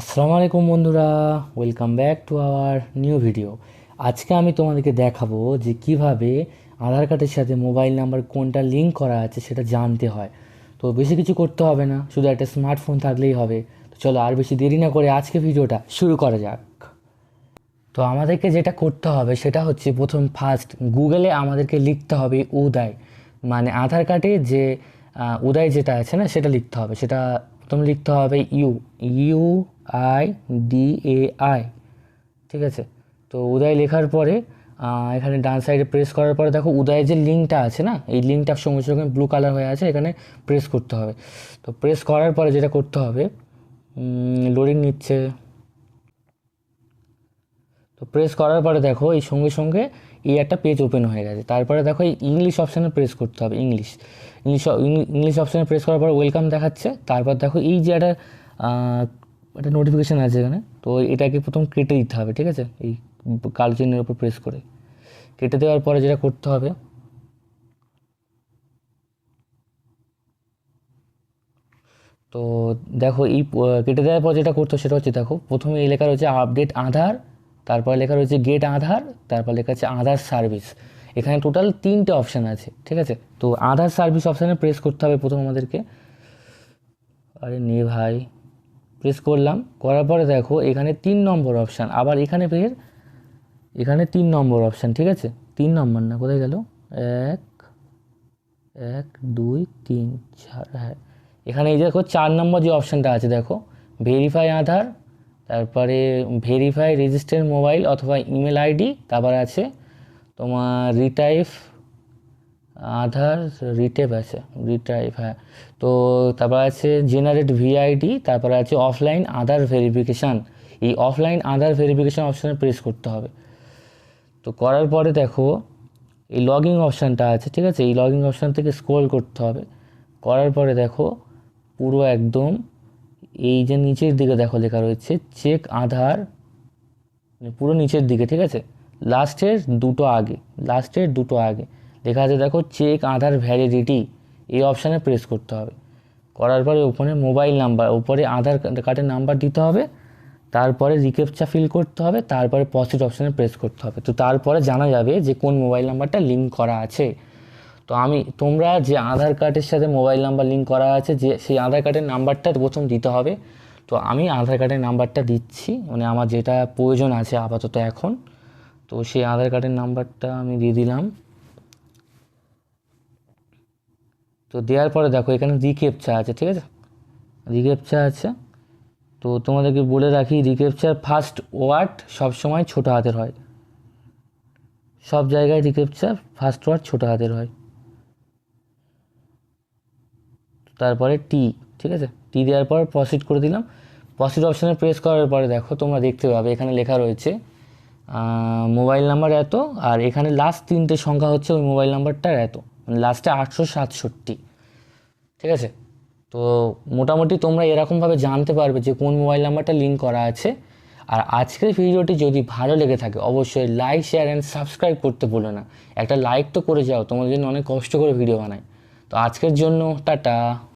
আসসালামু আলাইকুম বন্ধুরা welcome back to our new video আজকে আমি তোমাদেরকে দেখাবো যে কীভাবে আধার কার্ডের সাথে মোবাইল নাম্বার কোনটা লিঙ্ক করা আছে সেটা জানতে হয়। তো বেশি কিছু করতে হবে না, শুধু একটা স্মার্টফোন থাকলেই হবে। তো চলো আর বেশি দেরি না করে আজকে ভিডিওটা শুরু করা যাক। তো আমাদেরকে যেটা করতে হবে সেটা হচ্ছে প্রথম ফার্স্ট গুগলে আমাদেরকে লিখতে হবে উদয়। মানে আধার কার্ডে যে উদয় যেটা আছে না, সেটা লিখতে হবে। সেটা প্রথম লিখতে হবে U U I D A I, ঠিক আছে? তো উদয় লেখার পরে এখানে ডান সাইডে প্রেস করার পরে দেখো উদয়ের যে লিঙ্কটা আছে না, এই লিঙ্কটার সঙ্গে সঙ্গে ব্লু কালার হয়ে আছে, এখানে প্রেস করতে হবে। তো প্রেস করার পরে যেটা করতে হবে লোডিং নিচ্ছে। তো প্রেস করার পরে দেখো এই সঙ্গে সঙ্গে এই একটা পেজ ওপেন হয়ে গেছে। তারপরে দেখো এই ইংলিশ অপশানে প্রেস করতে হবে ইংলিশ ইংলিশ ইংলিশ অপশানে প্রেস করার পর ওয়েলকাম দেখাচ্ছে। তারপর দেখো এই যে একটা একটা নোটিফিকেশান আছে এখানে। তো এটাকে প্রথম কেটে দিতে হবে, ঠিক আছে? এই কালো চিহ্নের উপর প্রেস করে। কেটে দেওয়ার পরে যেটা করতে হবে, তো দেখো এই কেটে দেওয়ার পর যেটা করতে সেটা হচ্ছে দেখো, প্রথমে এই লেখা রয়েছে আপডেট আধার, তারপর লেখা রয়েছে গেট আধার, তারপর লেখা আছে আধার সার্ভিস এখানে টোটাল তিনটে অপশান আছে, ঠিক আছে? তো আধার সার্ভিস অপশানে প্রেস করতে হবে প্রথম আমাদেরকে। আরে নে ভাই। প্রেস করলাম, করার পরে দেখো এখানে তিন নম্বর অপশান আবার এখানে ফের, এখানে তিন নম্বর অপশান ঠিক আছে? তিন নম্বর না, কোথায় গেল? এক এক, দুই, তিন, চার হ্যাঁ। এখানে এই দেখো চার নম্বর যে অপশানটা আছে, দেখো ভেরিফাই আধার, তারপরে ভেরিফাই রেজিস্টার মোবাইল অথবা ইমেল আইডি তারপর আছে তোমার রিটাইপ আধার রিটেপ আছে রিটাইপ হ্যাঁ। তো তারপর আছে জেনারেট ভিআইডি তারপরে আছে অফলাইন আধার ভেরিফিকেশান এই অফলাইন আধার ভেরিফিকেশান অপশানে প্রেস করতে হবে। তো করার পরে দেখো, এই লগিং অপশানটা আছে, ঠিক আছে? এই লগিং অপশান থেকে স্ক্রল করতে হবে। করার পরে দেখো, পুরো একদম এই যে নিচের দিকে দেখো লেখা রয়েছে চেক আধার মানে পুরো নিচের দিকে, ঠিক আছে? লাস্টের দুটো আগে লাস্টের দুটো আগে। লেখা আছে, দেখো চেক আধার ভ্যালিডিটি এই অপশানে প্রেস করতে হবে। করার পরে ওখানে মোবাইল নাম্বার উপরে আধার কার্ডের নাম্বার দিতে হবে। তারপরে রিকেপচা ফিল করতে হবে, তারপরে পজিটিভ অপশানে প্রেস করতে হবে। তো তারপরে জানা যাবে যে কোন মোবাইল নাম্বারটা লিঙ্ক করা আছে। তো আমি, তোমরা যে আধার কার্ডের সাথে মোবাইল নাম্বার লিঙ্ক করা আছে, যে সেই আধার কার্ডের নাম্বারটা প্রথম দিতে হবে। তো আমি আধার কার্ডের নাম্বারটা দিচ্ছি মানে আমার যেটা প্রয়োজন আছে আপাতত এখন। তো সেই আধার কার্ডের নাম্বারটা আমি দিয়ে দিলাম। তো দেওয়ার পরে দেখো এখানে রিকেপচা আছে, ঠিক আছে? রিকেপচা আছে। তো তোমাদেরকে বলে রাখি রিকেপচার ফার্স্ট ওয়ার্ড সবসময় ছোটো হাতের হয়। সব জায়গায় রিকেপচার ফার্স্ট ওয়ার্ড ছোটো হাতের হয়। তারপরে টি ঠিক আছে? টি দেওয়ার পর প্রসিড করে দিলাম। প্রসিড অপশানে প্রেস করার পরে দেখো তোমরা দেখতে পাবে, এখানে লেখা রয়েছে মোবাইল নাম্বার এত, আর এখানে লাস্ট তিনটে সংখ্যা হচ্ছে ওই মোবাইল নাম্বারটার এত। মানে লাস্টে আটশো সাতষট্টি। ঠিক আছে? তো মোটামুটি তোমরা এরকমভাবে জানতে পারবে যে কোন মোবাইল নাম্বারটা লিঙ্ক করা আছে। আর আজকের ভিডিওটি যদি ভালো লেগে থাকে, অবশ্যই লাইক শেয়ার অ্যান্ড সাবস্ক্রাইব করতে ভুলো না। একটা লাইক তো করে যাও, তোমাদের জন্য অনেক কষ্ট করে ভিডিও বানায় তো আজকের জন্য টাটা।